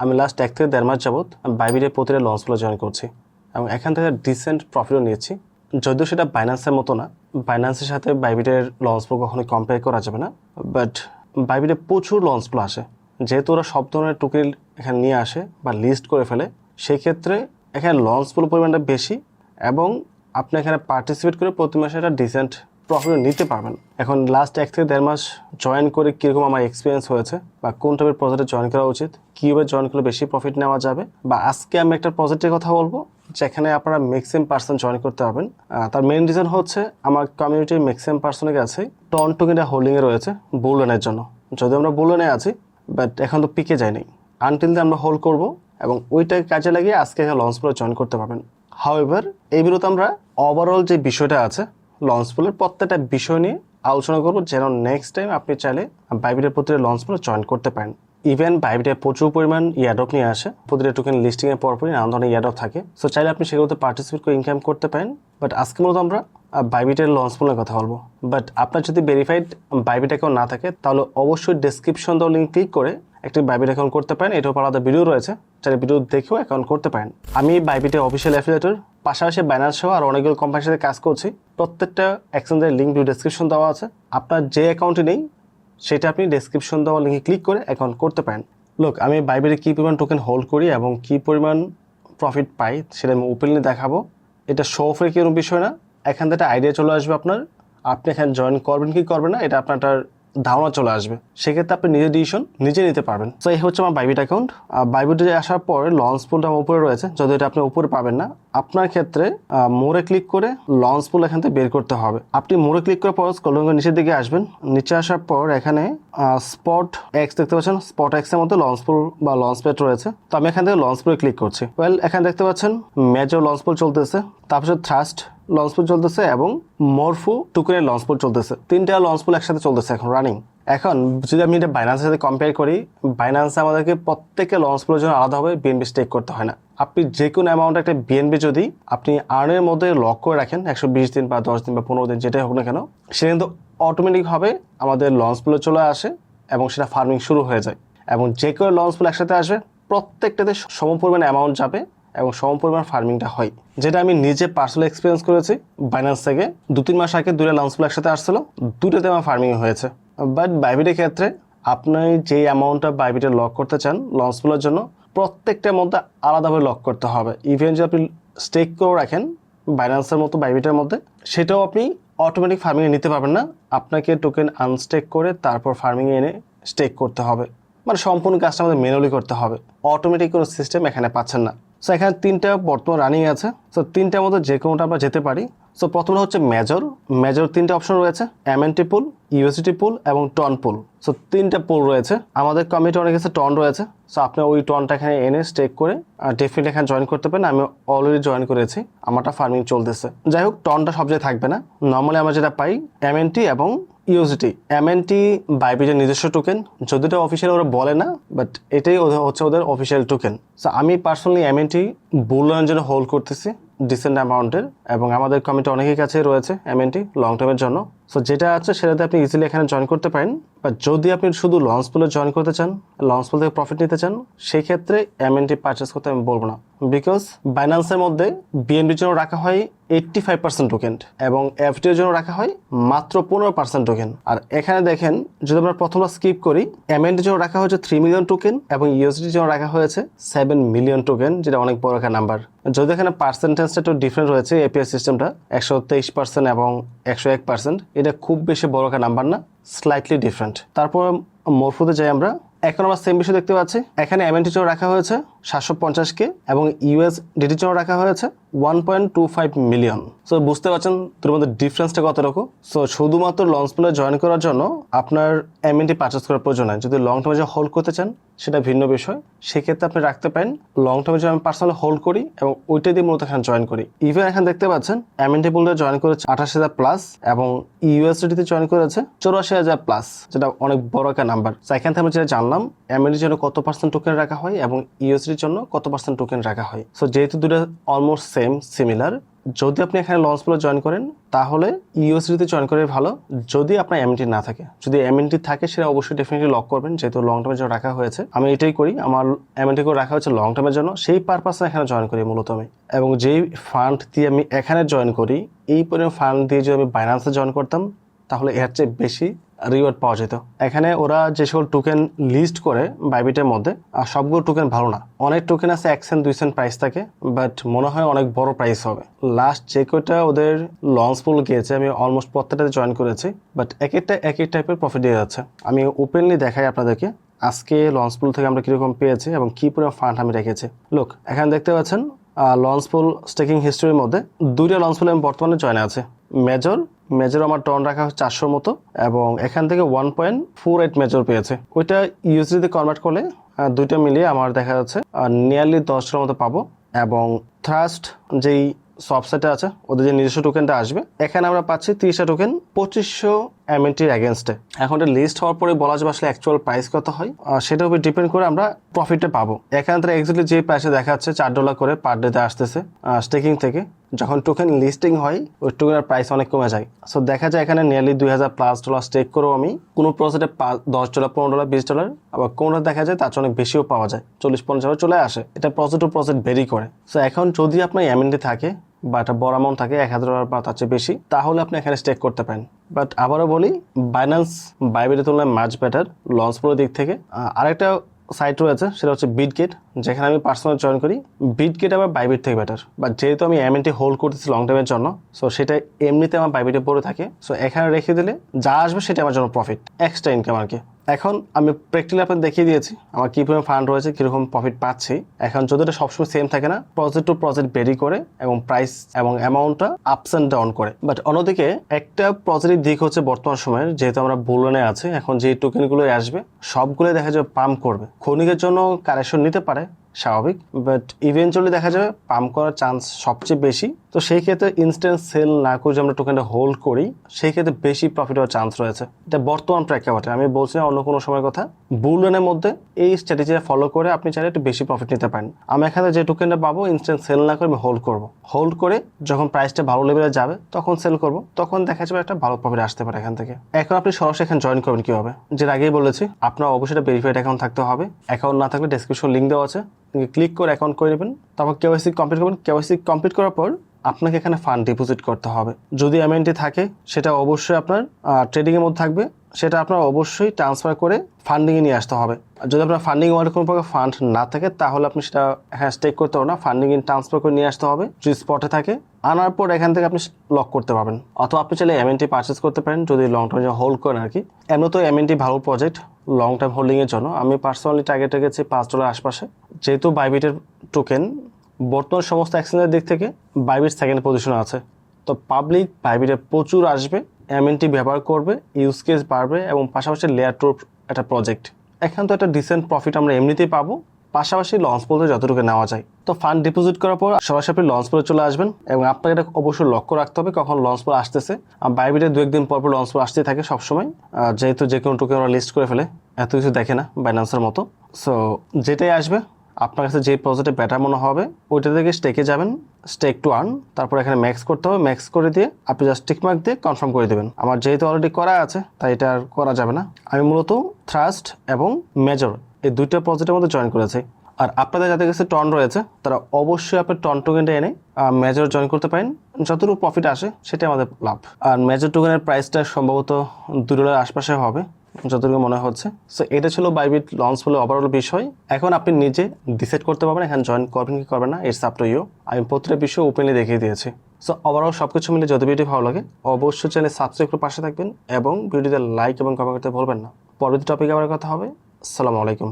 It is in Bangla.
আমি লাস্ট এক থেকে দেড় মাস যাবত বাইবিরে প্রতিটা লঞ্চগুলো জয়েন করছি এবং এখান থেকে ডিসেন্ট প্রফিটও নিয়েছি। যদিও সেটা বাইন্যান্সের মতো না। বাইন্যান্সের সাথে বাইবিটের লঞ্চগুলো কখনোই কম্পেয়ার করা যাবে না। বাট বাইবিটে প্রচুর লঞ্চগুলো আসে। যেহেতু ওরা সব ধরনের টুকিল এখানে নিয়ে আসে বা লিস্ট করে ফেলে সেই ক্ষেত্রে এখানে লঞ্চগুলো পরিমাণটা বেশি এবং আপনি এখানে পার্টিসিপেট করে প্রতি মাসে একটা ডিসেন্ট প্রফিট নিতে পারবেন। এখন লাস্ট এক থেকে দেড় মাস জয়েন করে কীরকম আমার এক্সপিরিয়েন্স হয়েছে বা কোন টাইপের প্রজেক্টে জয়েন করা উচিত, কীভাবে জয়েন করলে বেশি প্রফিট নেওয়া যাবে বা আজকে আমি একটা প্রজেক্টের কথা বলব যেখানে আপনারা ম্যাক্সিমাম পার্সন জয়েন করতে পারবেন। তার মেইন রিজন হচ্ছে আমার কমিউনিটির ম্যাক্সিমাম পার্সনের কাছে টন টোকেনটা হোল্ডিংয়ে রয়েছে বুলনের জন্য। যদি আমরা বুলনে আছি বাট এখন তো পিকে যায়নি। আনটিল আমরা হোল্ড করব এবং ওইটাকে কাজে লাগিয়ে আজকে লঞ্চ করে জয়েন করতে পারবেন। হাউএভার এই ভিডিওতে আমরা ওভারঅল যে বিষয়টা আছে লঞ্চ পুলের প্রত্যেকটা বিষয় নিয়ে আলোচনা করব। যেন নেক্সট টাইম আপনি চাইলে বাইবিটের প্রতিটা লঞ্চ পুলে জয়েন করতে পারেন। ইভেন বাইবিটে প্রচুর পরিমাণ ইয়াডপ নিয়ে আসে। প্রতিটা টোকেন লিস্টিং এর পরপরই নানা ধরনের ইয়াডপ থাকে। সো চাইলে আপনি সেগুলোতে পার্টিসিপেট করে ইনকাম করতে পারেন। বাট আজকে মূলত আমরা বাইবিটের লঞ্চ পুলের কথা বলব। বাট আপনার যদি ভেরিফাইড বাইবিট অ্যাকাউন্ট না থাকে, তাহলে অবশ্যই ডেসক্রিপশন দেওয়া লিঙ্ক ক্লিক করে একটি বাইবিট অ্যাকাউন্ট করতে পারেন। এটাও আলাদা ভিডিও রয়েছে। চাইলে ভিডিও দেখেও অ্যাকাউন্ট করতে পারেন। আমি বাইবিটের অফিসিয়াল অ্যাফিলেটর পাশাপাশি ব্যানার সহ আর অনেকগুলো কোম্পানির সাথে কাজ করছি। প্রত্যেকটা এক্সচেঞ্জের লিঙ্ক ভিডিও ডেসক্রিপশন দেওয়া আছে। আপনার যে অ্যাকাউন্টে নেই, সেটা আপনি ডেসক্রিপশন দেওয়া লিঙ্কে ক্লিক করে অ্যাকাউন্ট করতে পারেন। লোক আমি বাইবেলে কী পরিমাণ টোকেন হোল্ড করি এবং কী পরিমাণ প্রফিট পাই, সেটা আমি ওপেনলি দেখাবো। এটা শো অফের কোনো বিষয় না। এখান থেকে একটা আইডিয়া চলে আসবে আপনার। আপনি এখানে জয়েন করবেন কি করবেন না, এটা আপনার ধারণা চলে আসবে, সেক্ষেত্রে আপনি নিজের ডিসিশন নিজে নিতে পারবেন। তো এই হচ্ছে আমার বাইবিট অ্যাকাউন্ট বাইবিটে আসার পর লঞ্চ পুলটা আমার উপরে রয়েছে যদি এটা আপনি উপরে পাবেন না। আপনার ক্ষেত্রে মোড়ে ক্লিক করে লঞ্চ পুল এখান থেকে বের করতে হবে। আপনি মোড়ে ক্লিক করে পর স্কলঙ্গের নিচের দিকে আসবেন। নিচে আসার পর এখানে স্পট এক্স দেখতে পাচ্ছেন। স্পট এক্সের মধ্যে লঞ্চ পুল বা লঞ্চ প্যাড রয়েছে। তো আমি এখান থেকে লঞ্চ পুলে ক্লিক করছি। ওয়েল এখানে দেখতে পাচ্ছেন মেজর লঞ্চ পুল চলতেছে। তারপর থ্রাস্ট লঞ্চ পুল চলতেছে এবং মরফু টুকুনের লঞ্চ পুল চলতেছে। তিনটা লঞ্চ পুল একসাথে চলতেছে এখন রানিং এখন যদি আমি এটা বাইন্যান্সের সাথে কম্পেয়ার করি বাইন্যান্সে আমাদেরকে প্রত্যেকটা লঞ্চ পুলের জন্য আলাদাভাবে বিএনবি স্টেক করতে হয় না। আপনি যে কোনো অ্যামাউন্ট একটা বিএনবি যদি আপনি আর্নের মধ্যে লক করে রাখেন, একশো বিশ দিন বা দশ দিন বা পনেরো দিন যেটাই হোক না কেন, সেটা কিন্তু অটোমেটিকভাবে আমাদের লঞ্চ পুলে চলে আসে এবং সেটা ফার্মিং শুরু হয়ে যায়। এবং যে কোনো লঞ্চ পুল একসাথে আসবে, প্রত্যেকটাতে সম পরিমাণ অ্যামাউন্ট যাবে এবং সম পরিমাণ ফার্মিংটা হয়। যেটা আমি নিজে পার্সোনাল এক্সপিরিয়েন্স করেছি বাইন্যান্স থেকে। দু তিন মাস আগে দুটো লঞ্চগুলো একসাথে আসছিল দুটোতে আমার ফার্মিং হয়েছে। বাট বাইবিটের ক্ষেত্রে আপনি যে অ্যামাউন্টটা বাইবিটে লক করতে চান লঞ্চগুলোর জন্য প্রত্যেকটার মধ্যে আলাদাভাবে লক করতে হবে। ইভেন যদি আপনি স্টেক করে রাখেন বাইন্যান্সের মতো বাইবিটের মধ্যে, সেটাও আপনি অটোমেটিক ফার্মিংয়ে নিতে পারবেন না। আপনাকে টোকেন আনস্টেক করে তারপর ফার্মিংয়ে এনে স্টেক করতে হবে। মানে সম্পূর্ণ কাজটা আমাদের ম্যানুয়ালি করতে হবে। অটোমেটিক কোনো সিস্টেম এখানে পাচ্ছেন না। সো এখানে তিনটা বর্তমান রানিং আছে। সো তিনটার মধ্যে যে কোনোটা আমরা যেতে পারি সো প্রথমটা হচ্ছে মেজর মেজর তিনটা অপশন রয়েছে এমএনটি পুল ইউএসডি পুল এবং টন পুল সো তিনটা পুল রয়েছে। আমাদের কমিটি অনেক কাছে টন রয়েছে। সো আপনি ওই টনটা এখানে এনে স্টেক করে ডেফিনেটলি এখানে জয়েন করতে পারেন। আমি অলরেডি জয়েন করেছি। আমারটা ফার্মিং চলতেছে। যাই হোক টনটা সব জায়গায় থাকবে না। নর্মালি আমরা যেটা পাই এমএনটি এবং ইউএসডি এমএনটি বাইবিটের নিজস্ব টোকেন যদিটা অফিসিয়াল ওরা বলে না বাট এটাই ওদের- হচ্ছে ওদের অফিসিয়াল টোকেন সো আমি পার্সোনালি এমএনটি বুলের জন্য হোল্ড করতেছি। ডিসেন্ট অ্যামাউন্টের এবং আমাদের কমিটি অনেকের কাছে রয়েছে এমএনটি লং টার্মের জন্য। সো যেটা আছে সেটাতে আপনি ইজিলি এখানে জয়েন করতে পারেন। বা যদি আপনি শুধু লঞ্চ পুলে জয়েন করতে চান লঞ্চ পুল থেকে প্রফিট নিতে চান সেই ক্ষেত্রে এমএনটি পারচেস করতে আমি বলব না। বিকজ বাইন্যান্সের মধ্যে বিএনবির জন্য রাখা হয় এইট্টি ফাইভ পার্সেন্ট টোকেন এবং এফডির জন্য রাখা হয় মাত্র পনেরো পার্সেন্ট টোকেন আর এখানে দেখেন, যদি আমরা প্রথমটা স্কিপ করি এমএনটির জন্য রাখা হয়েছে থ্রি মিলিয়ন টোকেন এবং ইউএসডির জন্য রাখা হয়েছে সেভেন মিলিয়ন টোকেন যেটা অনেক বড় একটা নাম্বার যদি এখানে পার্সেন্টেজটা একটু ডিফারেন্ট রয়েছে এপিআই সিস্টেমটা একশো তেইশ পার্সেন্ট এবং একশো এক পার্সেন্ট এটা খুব বেশি বড় একটা নাম্বার না স্লাইটলি ডিফারেন্ট তারপর মরফুতে যাই আমরা। এখন আমরা সেম বিষয় দেখতে পাচ্ছি। এখানে এমএনটি জন্য রাখা হয়েছে সাতশো পঞ্চাশ কে এবং ইউএস ডিটি জন্য রাখা হয়েছে one point two five million. So বুঝতে পারছেন তোর মধ্যে ডিফারেন্সটা কত রকম? সো শুধুমাত্র লঞ্চ পুলে জয়েন করার জন্য আপনার এমএনটি পারচেস করার প্রয়োজন হয় যদি লং টার্মে যে হোল্ড করতে চান, সেটা ভিন্ন বিষয়। সেক্ষেত্রে আপনি রাখতে পারেন লং টার্মে যদি আমি পার্সোনালি হোল্ড করি এবং ওইটা দিয়ে মূলত এখানে জয়েন করি। ইভেন এখানে দেখতে পাচ্ছেন এমএনটি পুলে জয়েন করেছে আঠাশ হাজার প্লাস এবং ইউএসডিতে জয়েন করেছে চৌরাশি হাজার প্লাস যেটা অনেক বড় একটা নাম্বার এখান থেকে আমি যেটা জানলাম এমএনটির জন্য কত পার্সেন্ট টোকেন রাখা হয় এবং ইউএসডির জন্য কত পার্সেন্ট টোকেন রাখা হয়? সো যেহেতু দুটো অলমোস্ট সেম সিমিলার যদি আপনি এখানে লঞ্চ পুলে জয়েন করেন, তাহলে ইউএসডিতে জয়েন করে ভালো। যদি আপনার এমএনটি না থাকে, যদি এমএনটি থাকে, সেটা অবশ্যই ডেফিনেটলি লক করবেন, যেহেতু লং টার্মের জন্য রাখা হয়েছে। আমি এটাই করি, আমার এমএনটি করে রাখা হয়েছে লং টার্মের জন্য, সেই পারপাসে এখানে জয়েন করি মূলত আমি। এবং যেই ফান্ড দিয়ে আমি এখানে জয়েন করি, এই পরিমাণ ফান্ড দিয়ে যদি আমি বাইন্যান্সে জয়েন করতাম, তাহলে এর চেয়ে বেশি রিওয়ার্ড পাওয়া যেত। এখানে ওরা যে সকল টোকেন লিস্ট করে বাইবিটের মধ্যে, আর সবগুলো টোকেন ভালো না। অনেক টোকেন আছে এক সেন্ট দুই সেন্ট প্রাইস থাকে বাট মনে হয় অনেক বড় প্রাইস হবে। লাস্ট যে কয়টা ওদের লঞ্চ পুল গিয়েছে, আমি অলমোস্ট প্রত্যেকটাতে জয়েন করেছি বাট এক একটা, এক এক টাইপের প্রফিট দিয়ে যাচ্ছে। আমি ওপেনলি দেখাই আপনাদেরকে, আজকে লঞ্চ পুল থেকে আমরা কীরকম পেয়েছি এবং কী পরিমাণ ফান্ড আমি রেখেছি। লোক এখানে দেখতে পাচ্ছেন লঞ্চ পুল স্টেকিং হিস্ট্রির মধ্যে দুইটা লঞ্চ পুল আমি বর্তমানে জয়েন আছে। মেজর মেজর আমার টন রাখা হচ্ছে চারশোর মতো, এবং এখান থেকে one point four eight major পেয়েছে। ওইটা ইউএসডিতে কনভার্ট করলে দুইটা মিলিয়ে আমার দেখা যাচ্ছে নিয়ারলি দশটার মতো পাবো, এবং থ্রাস্ট যেই সবসেটে আছে, ওদের যে নিজস্ব টোকেনটা আসবে, এখানে আমরা পাচ্ছি তিরিশটা টোকেন পঁচিশশো এমএনটির অ্যাগেনস্টে এখন এটা লিস্ট হওয়ার পরে বলা যাবে আসলে অ্যাকচুয়াল প্রাইস কত হয়। সেটার উপর ডিপেন্ড করে আমরা প্রফিটটা পাবো। এখানে তারা এক্সাক্টলি যে প্রাইসে দেখা যাচ্ছে চার ডলার করে পার ডেতে আসতেছে স্টেকিং থেকে। যখন টোকেন লিস্টিং হয়, ওই টোকেনের প্রাইস অনেক কমে যায়। সো দেখা যায় এখানে নিয়ারলি দুই হাজার প্লাস ডলার স্টেক করেও আমি কোনো প্রসেটে দশ ডলার পনেরো ডলার বিশ ডলার আবার কোনোটা দেখা যায় তার অনেক বেশিও পাওয়া যায়। চল্লিশ, পঞ্চাশ চলে আসে। এটা প্রসেট টু প্রসেট ভেরি করে। সো এখন যদি আপনার এমএনডি থাকে বা একটা বড় অ্যামাউন্ট থাকে, এক হাজার ডলার বা তার চেয়ে বেশি, তাহলে আপনি এখানে স্টেক করতে পারেন। বাট আবারও বলি বাইন্যান্স বাইবেটের তুলনায় মাছ বেটার লঞ্চ পুরো দিক থেকে। আরেকটা সাইট রয়েছে, সেটা হচ্ছে বিটগেট যেখানে আমি পার্সোনাল জয়েন করি। বিটগেট আবার বাইবিট থেকে বেটার বাট যেহেতু আমি এমএনটি হোল্ড করতেছি লং টাইমের জন্য সো সেটা এমনিতে আমার বাইবিটে পড়ে থাকে। সো এখানে রেখে দিলে যা আসবে সেটা আমার জন্য প্রফিট এক্সট্রা ইনকাম আর কি। এখন আমি প্র্যাকটিক্যালি আপনার দেখিয়ে দিয়েছি আমার কী পরিমাণ ফান্ড রয়েছে, কীরকম প্রফিট পাচ্ছি। এখন যদি এটা সবসময় সেম থাকে না প্রজেক্ট টু প্রজেক্ট বেরি করে এবং প্রাইস এবং অ্যামাউন্টটা আপস অ্যান্ড ডাউন করে। বাট অন্যদিকে একটা পজিটিভ দিক হচ্ছে বর্তমান সময়ের, যেহেতু আমরা বুলনে আছি, এখন যে টোকেনগুলো আসবে সবগুলো দেখা যাবে পাম্প করবে। খনিকের জন্য কারেকশন নিতে পারে স্বাভাবিক বাট ইভেনচুয়ালি দেখা যাবে পাম্প করার চান্স সবচেয়ে বেশি। তো সেই ক্ষেত্রে ইনস্ট্যান্ট সেল না করে যে আমরা টোকেনটা হোল্ড করি, সেই ক্ষেত্রে বেশি প্রফিট হওয়ার চান্স রয়েছে। এটা বর্তমান প্রেক্ষাপটে আমি বলছি না অন্য কোনো সময় কথা। বুলনের মধ্যে এই স্ট্র্যাটেজিটা ফলো করে আপনি চাইলে একটু বেশি প্রফিট নিতে পারেন। আমি এখানে যে টোকেনটা পাবো ইনস্ট্যান্ট সেল না করে আমি হোল্ড করব। হোল্ড করে যখন প্রাইসটা ভালো লেভেলে যাবে, তখন সেল করব। তখন দেখা যাবে একটা ভালো প্রফিট আসতে পারে এখান থেকে। এখন আপনি সরাসরি এখানে জয়েন করবেন কীভাবে? যেটা আগেই বলেছি, আপনার অবশ্যই ভেরিফাইড অ্যাকাউন্ট থাকতে হবে। অ্যাকাউন্ট না থাকলে ডেসক্রিপশন লিঙ্ক দেওয়া আছে। ক্লিক করে অ্যাকাউন্ট করে নেবেন তারপর কেওয়াইসি কমপ্লিট করবেন। কেওয়াইসি কমপ্লিট করার পর আপনাকে এখানে ফান্ড ডিপোজিট করতে হবে। যদি এমএনটি থাকে, সেটা অবশ্যই আপনার ট্রেডিংয়ের মধ্যে থাকবে। সেটা আপনার অবশ্যই ট্রান্সফার করে ফান্ডিংয়ে নিয়ে আসতে হবে। যদি আপনার ফান্ডিং ওয়ার্ল্ড কোনো প্রকার ফান্ড না থাকে, তাহলে আপনি সেটা হ্যাঁ স্টেক করতে হবে না ফান্ডিং ইন ট্রান্সফার করে নিয়ে আসতে হবে। যদি স্পটে থাকে, আনার পর এখান থেকে আপনি লক করতে পারবেন। অথবা আপনি চাইলে এমএনটি পারচেস করতে পারেন, যদি লং টার্ম হোল্ড করেন আর কি। এমনি তো এমএনটি ভালো প্রজেক্ট লং টার্ম হোল্ডিংয়ের জন্য। আমি পার্সোনালি টার্গেট রেখেছি পাঁচ ডলার আশপাশে। যেহেতু বাইবিটের টোকেন বর্তমান সমস্ত অ্যাক্সিডেন্টের দিক থেকে বাইবিট সেকেন্ড পজিশনে আছে। তো পাবলিক বাইবিটে প্রচুর আসবে এমএনটি ব্যবহার করবে ইউজ কেস বাড়বে এবং পাশাপাশি লেয়ার টুর একটা প্রজেক্ট এখান তো একটা ডিসেন্ট প্রফিট আমরা এমনিতেই পাবো, পাশাপাশি লঞ্চ পড়তে যতটুকু নেওয়া যায়। তো ফান্ড ডিপোজিট করার পর সরাসরি লঞ্চ পরে চলে আসবেন এবং আপনাকে এটা অবশ্যই লক্ষ্য রাখতে হবে কখন লঞ্চ পর আসতেছে। আর বাইবিটে দু একদিন পর পর লঞ্চ পর আসতেই থাকে সবসময়। যেহেতু যে কোনো টুকে ওরা লিস্ট করে ফেলে, এত কিছু দেখে না বাইন্যান্সের মতো। সো যেটাই আসবে আপনার কাছে যে প্রজেক্টে বেটার মনে হবে, ওইটা থেকে স্টেকে যাবেন স্টেক টু আর্ন তারপর এখানে ম্যাক্স করতে হবে ম্যাক্স করে দিয়ে আপনি জাস্ট টিকমার্ক দিয়ে কনফার্ম করে দেবেন। আমার যেহেতু অলরেডি করা আছে, তাই এটা আর করা যাবে না। আমি মূলত থ্রাস্ট এবং মেজর এই দুইটা প্রজেক্টের মধ্যে জয়েন করেছি। আর আপনাদের যাদের কাছে টন রয়েছে, তারা অবশ্যই আপনার টন টোকেনটা এনে মেজর জয়েন করতে পারেন। যতটুকু প্রফিট আসে, সেটাই আমাদের লাভ। আর মেজর টোকেনের প্রাইসটা সম্ভবত দু ডলার আশপাশে হবে। যতটুকু মনে হচ্ছে। সো এটা ছিল বাইবিট লঞ্চ বলে ওভারঅল বিষয়। এখন আপনি নিজে ডিসাইড করতে পারবেন, এখানে জয়েন করবেন কি করবেন না ইটস আপ টু ইউ আমি প্রতিটা বিষয় ওপেনলি দেখিয়ে দিয়েছি। সো ওভারঅল সব কিছু মিলে যদি ভিডিও ভালো লাগে, অবশ্যই চ্যানেল সাবস্ক্রাইব করে পাশে থাকবেন এবং ভিডিওতে লাইক এবং কমেন্ট করতে ভুলবেন না। পরবর্তী টপিকে আবার কথা হবে। আসসালামু আলাইকুম